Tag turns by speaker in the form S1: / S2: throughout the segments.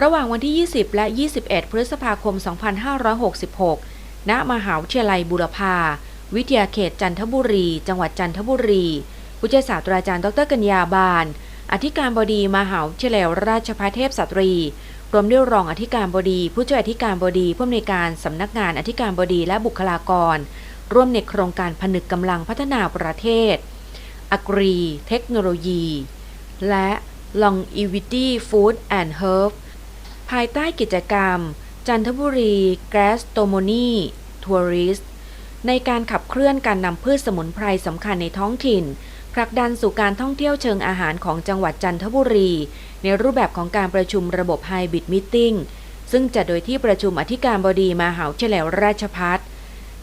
S1: ระหว่างวันที่ 20 และ 21 พฤษภาคม 2566 ณ มหาวิทยาลัยบุรพา วิทยาเขตจันทบุรี จังหวัดจันทบุรีผู้ช่วยศาสตราจารย์ดรกัญญาบาล อธิการบดีมหาวิทยาลัยราชภัฏเทพสตรีรวมด้วยรองอธิการบดี ผู้ช่วยอธิการบดีผู้อำนวยการสำนักงานอธิการบดีและบุคลากร ร่วมในโครงการผนึกกำลังพัฒนาประเทศ Agri เทคโนโลยี และ Longevity Food and Herb ภายใต้กิจกรรม จันทบุรี Gastronomy Tourist ในการขับเคลื่อนการนำพืชสมุนไพรสำคัญในท้องถิ่น ผลักดันสู่การท่องเที่ยวเชิงอาหารของจังหวัดจันทบุรี ในรูปแบบของการประชุมระบบไฮบริดมิทติ้งซึ่งจัดโดยที่ประชุมอธิการบดีมหาวิทยาลัยราชพัฒ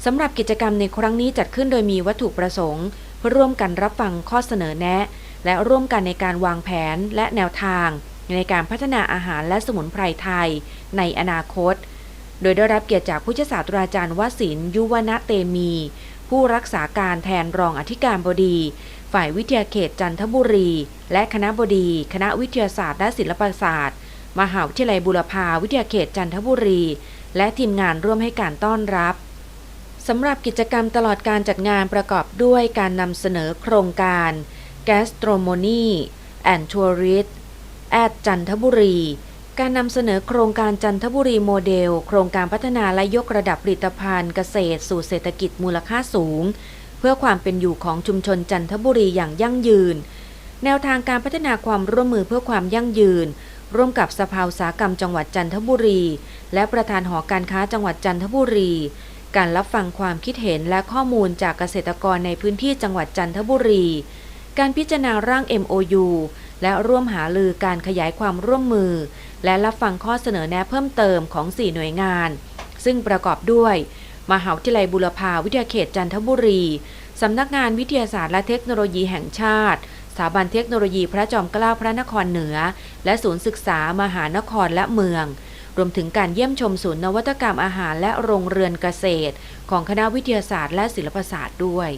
S1: สำหรับกิจกรรมในครั้งนี้จัดขึ้นโดยมีวัตถุประสงค์ เพื่อร่วมกันรับฟังข้อเสนอแนะ และร่วมกันในการวางแผนและแนวทาง ในการพัฒนาอาหารและสมุนไพรไทยในอนาคต โดยได้รับเกียรติจากผู้ช่วยศาสตราจารย์วสินยุวนะเตมี ผู้รักษาการแทนรองอธิการบดี ฝ่ายวิทยาเขตจันทบุรี และคณะบดี คณะวิทยาศาสตร์และศิลปศาสตร์ มหาวิทยาลัยบุรพาวิทยาเขตจันทบุรี และทีมงานร่วมให้การต้อนรับสำหรับกิจกรรมตลอดการจัดงานประกอบด้วยการนำเสนอโครงการ Gastronomy and Tourist at จันทบุรี การนำเสนอโครงการจันทบุรีโมเดล โครงการพัฒนาและยกระดับผลิตภัณฑ์เกษตร สู่เศรษฐกิจมูลค่าสูง เพื่อความเป็นอยู่ของชุมชนจันทบุรีอย่างยั่งยืน แนวทางการพัฒนาความร่วมมือเพื่อความยั่งยืน ร่วมกับสภาอุตสาหกรรมจังหวัดจันทบุรี และประธานหอการค้าจังหวัดจันทบุรี การรับฟังความคิดเห็นและข้อมูลจากเกษตรกรในพื้นที่จังหวัดจันทบุรี การพิจารณาร่าง MOU และร่วมหาลือการขยายความร่วมมือ และรับฟังข้อเสนอแนะเพิ่มเติมของ 4 หน่วยงาน ซึ่งประกอบด้วย มหาวิทยาลัยบุรพาวิทยาเขตจันทบุรี สำนักงานวิทยาศาสตร์และเทคโนโลยีแห่งชาติ สถาบันเทคโนโลยีพระจอมเกล้าพระนครเหนือ และศูนย์ศึกษามหานครและเมือง รวมถึงการเยี่ยมชมศูนย์นวัตกรรมอาหารและโรงเรือนเกษตร ของคณะวิทยาศาสตร์และศิลปศาสตร์ด้วย